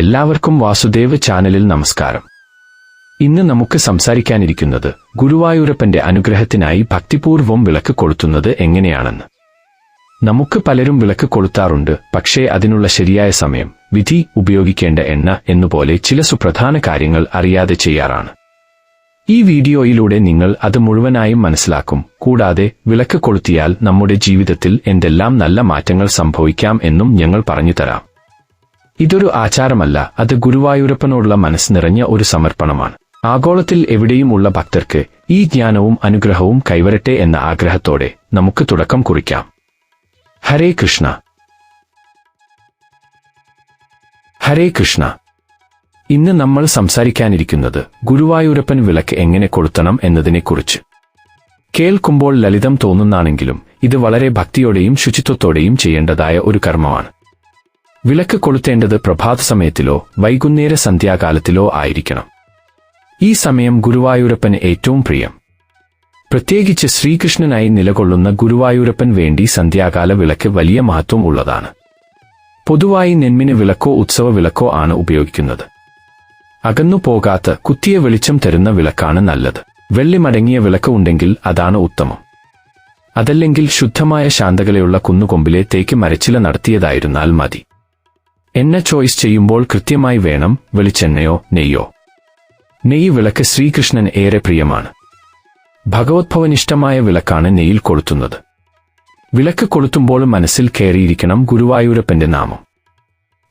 എല്ലാവർക്കും വാസുദേവ് ചാനലിൽ നമസ്കാരം. ഇന്ന് നമുക്ക് സംസാരിക്കാനിരിക്കുന്നത് ഗുരുവായൂരപ്പന്റെ അനുഗ്രഹത്തിനായി ഭക്തിപൂർവം വിളക്ക് കൊളുത്തുന്നത് എങ്ങനെയാണെന്ന്. നമുക്ക് പലരും വിളക്ക് കൊളുത്താറുണ്ട് പക്ഷേ അതിനുള്ള ശരിയായ സമയം വിധി ഉപയോഗിക്കേണ്ട എണ്ണ എന്നുപോലെ ചില സുപ്രധാന കാര്യങ്ങൾ അറിയാതെ ചെയ്യാറാണ്. ഈ വീഡിയോയിലൂടെ നിങ്ങൾ അത് മുഴുവനായും മനസ്സിലാക്കും കൂടാതെ വിളക്ക് കൊളുത്തിയാൽ നമ്മുടെ ജീവിതത്തിൽ എന്തെല്ലാം നല്ല മാറ്റങ്ങൾ സംഭവിക്കാം എന്നും ഞങ്ങൾ പറഞ്ഞു തരാം. ഇതൊരു ആചാരമല്ല അത് ഗുരുവായൂരപ്പനോടുള്ള മനസ്സ് നിറഞ്ഞ ഒരു സമർപ്പണമാണ്. ആഗോളത്തിൽ എവിടെയും ഉള്ള ഭക്തർക്ക് ഈ ജ്ഞാനവും അനുഗ്രഹവും കൈവരട്ടെ എന്ന ആഗ്രഹത്തോടെ നമുക്ക് തുടക്കം കുറിക്കാം. ഹരേ കൃഷ്ണ. ഹരേ കൃഷ്ണ. ഇന്ന് നമ്മൾ സംസാരിക്കാനിരിക്കുന്നത് ഗുരുവായൂരപ്പൻ വിളക്ക് എങ്ങനെ കൊളുത്തണം എന്നതിനെക്കുറിച്ച്. കേൾക്കുമ്പോൾ ലളിതം തോന്നുന്നാണെങ്കിലും ഇത് വളരെ ഭക്തിയോടെയും ശുചിത്വത്തോടെയും ചെയ്യേണ്ടതായ ഒരു കർമ്മമാണ്. വിളക്ക് കൊളുത്തേണ്ടത് പ്രഭാത സമയത്തിലോ വൈകുന്നേര സന്ധ്യാകാലത്തിലോ ആയിരിക്കണം. ഈ സമയം ഗുരുവായൂരപ്പന് ഏറ്റവും പ്രിയം. പ്രത്യേകിച്ച് ശ്രീകൃഷ്ണനായി നിലകൊള്ളുന്ന ഗുരുവായൂരപ്പൻ വേണ്ടി സന്ധ്യാകാല വിളക്ക് വലിയ മഹത്വം ഉള്ളതാണ്. പൊതുവായി നെന്മിന് വിളക്കോ ഉത്സവ വിളക്കോ ആണ് ഉപയോഗിക്കുന്നത്. അകന്നു പോകാത്ത കുത്തിയ വെളിച്ചം തരുന്ന വിളക്കാണ് നല്ലത്. വെള്ളിമടങ്ങിയ വിളക്ക് ഉണ്ടെങ്കിൽ അതാണ് ഉത്തമം. അതല്ലെങ്കിൽ ശുദ്ധമായ ശാന്തകലയുള്ള കുന്നുകൊമ്പിലെ തേക്ക് മരച്ചില നടത്തിയതായിരുന്നാൽ മതി. എണ്ണ ചോയ്സ് ചെയ്യുമ്പോൾ കൃത്യമായി വേണം വെളിച്ചെണ്ണയോ നെയ്യോ. നെയ്യ് വിളക്ക് ശ്രീകൃഷ്ണൻ ഏറെ പ്രിയമാണ്. ഭഗവത്ഭവനിഷ്ടമായ വിളക്കാണ് നെയ്യിൽ കൊളുത്തുന്നത്. വിളക്ക് കൊളുത്തുമ്പോൾ മനസ്സിൽ കയറിയിരിക്കണം ഗുരുവായൂരപ്പന്റെ നാമം.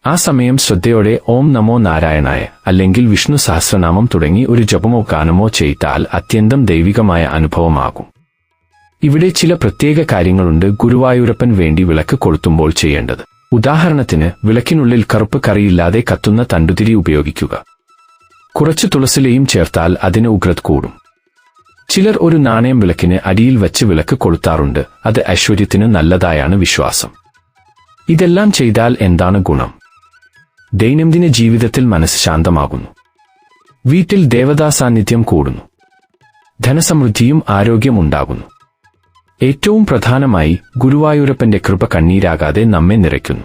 ആ സമയം ശ്രദ്ധയോടെ ഓം നമോ നാരായണായ അല്ലെങ്കിൽ വിഷ്ണു സഹസ്രനാമം തുടങ്ങി ഒരു ജപമോ ഗാനമോ ചെയ്താൽ അത്യന്തം ദൈവികമായ അനുഭവമാകും. ഇവിടെ ചില പ്രത്യേക കാര്യങ്ങളുണ്ട് ഗുരുവായൂരപ്പൻ വേണ്ടി വിളക്ക് കൊളുത്തുമ്പോൾ ചെയ്യേണ്ടത്. ഉദാഹരണത്തിന് വിളക്കിനുള്ളിൽ കറുപ്പ് കറിയില്ലാതെ കത്തുന്ന തണ്ടുതിരി ഉപയോഗിക്കുക. കുറച്ച് തുളസിലയും ചേർത്താൽ അതിന് ഉഗ്രത് കൂടും. ചിലർ ഒരു നാണയം വിളക്കിന് അടിയിൽ വച്ച് വിളക്ക് കൊളുത്താറുണ്ട് അത് ഐശ്വര്യത്തിന് നല്ലതായാണ് വിശ്വാസം. ഇതെല്ലാം ചെയ്താൽ എന്താണ് ഗുണം? ദൈനംദിന ജീവിതത്തിൽ മനസ്സ് ശാന്തമാകുന്നു. വീട്ടിൽ ദേവതാ സാന്നിധ്യം കൂടുന്നു. ധനസമൃദ്ധിയും ആരോഗ്യമുണ്ടാകുന്നു. ഏറ്റവും പ്രധാനമായി ഗുരുവായൂരപ്പന്റെ കൃപ കണ്ണീരാകാതെ നമ്മെ നിറയ്ക്കുന്നു.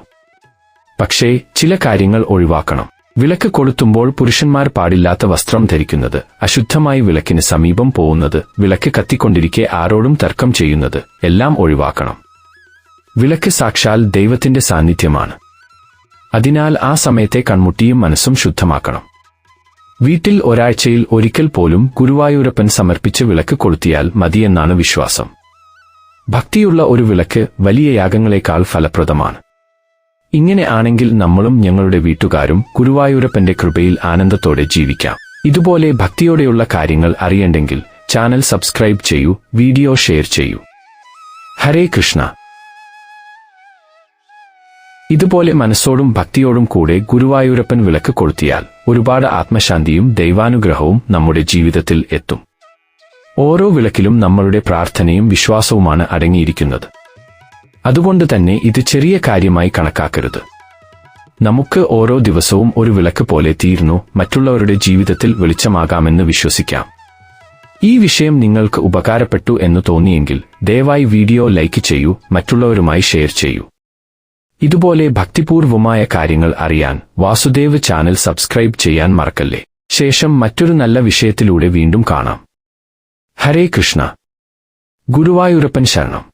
പക്ഷേ ചില കാര്യങ്ങൾ ഒഴിവാക്കണം. വിളക്ക് കൊളുത്തുമ്പോൾ പുരുഷന്മാർ പാടില്ലാത്ത വസ്ത്രം ധരിക്കുന്നത് അശുദ്ധമായി വിളക്കിന് സമീപം പോകുന്നത് വിളക്ക് കത്തിക്കൊണ്ടിരിക്കെ ആരോടും തർക്കം ചെയ്യുന്നത് എല്ലാം ഒഴിവാക്കണം. വിളക്ക് സാക്ഷാൽ ദൈവത്തിന്റെ സാന്നിധ്യമാണ്. അതിനാൽ ആ സമയത്തെ കൺമുട്ടിയും മനസ്സും ശുദ്ധമാക്കണം. വീട്ടിൽ ഒരാഴ്ചയിൽ ഒരിക്കൽ പോലും ഗുരുവായൂരപ്പൻ സമർപ്പിച്ച് വിളക്ക് കൊളുത്തിയാൽ മതിയെന്നാണ് വിശ്വാസം. ഭക്തിയുള്ള ഒരു വിളക്ക് വലിയ യാഗങ്ങളെക്കാൾ ഫലപ്രദമാണ്. ഇങ്ങനെ ആണെങ്കിൽ നമ്മളും ഞങ്ങളുടെ വീട്ടുകാരും ഗുരുവായൂരപ്പന്റെ കൃപയിൽ ആനന്ദത്തോടെ ജീവിക്കാം. ഇതുപോലെ ഭക്തിയോടെയുള്ള കാര്യങ്ങൾ അറിയണ്ടെങ്കിൽ ചാനൽ സബ്സ്ക്രൈബ് ചെയ്യൂ വീഡിയോ ഷെയർ ചെയ്യൂ. ഹരേ കൃഷ്ണ. ഇതുപോലെ മനസ്സോടും ഭക്തിയോടും കൂടെ ഗുരുവായൂരപ്പൻ വിളക്ക് കൊളുത്തിയാൽ ഒരുപാട് ആത്മശാന്തിയും ദൈവാനുഗ്രഹവും നമ്മുടെ ജീവിതത്തിൽ എത്തും. ഓരോ വിളക്കിലും നമ്മളുടെ പ്രാർത്ഥനയും വിശ്വാസവുമാണ് അടങ്ങിയിരിക്കുന്നത്. അതുകൊണ്ട് തന്നെ ഇത് ചെറിയ കാര്യമായി കണക്കാക്കരുത്. നമുക്ക് ഓരോ ദിവസവും ഒരു വിളക്ക് പോലെ തീർന്നു മറ്റുള്ളവരുടെ ജീവിതത്തിൽ വെളിച്ചമാകാമെന്ന് വിശ്വസിക്കാം. ഈ വിഷയം നിങ്ങൾക്ക് ഉപകാരപ്പെട്ടു എന്ന് തോന്നിയെങ്കിൽ ദയവായി വീഡിയോ ലൈക്ക് ചെയ്യൂ മറ്റുള്ളവരുമായി ഷെയർ ചെയ്യൂ. ഇതുപോലെ ഭക്തിപൂർവമായ കാര്യങ്ങൾ അറിയാൻ വാസുദേവ് ചാനൽ സബ്സ്ക്രൈബ് ചെയ്യാൻ മറക്കല്ലേ? ശേഷം മറ്റൊരു നല്ല വിഷയത്തിലൂടെ വീണ്ടും കാണാം. ഹരേ കൃഷ്ണ. ഗുരുവായൂരപ്പൻ ശരണം.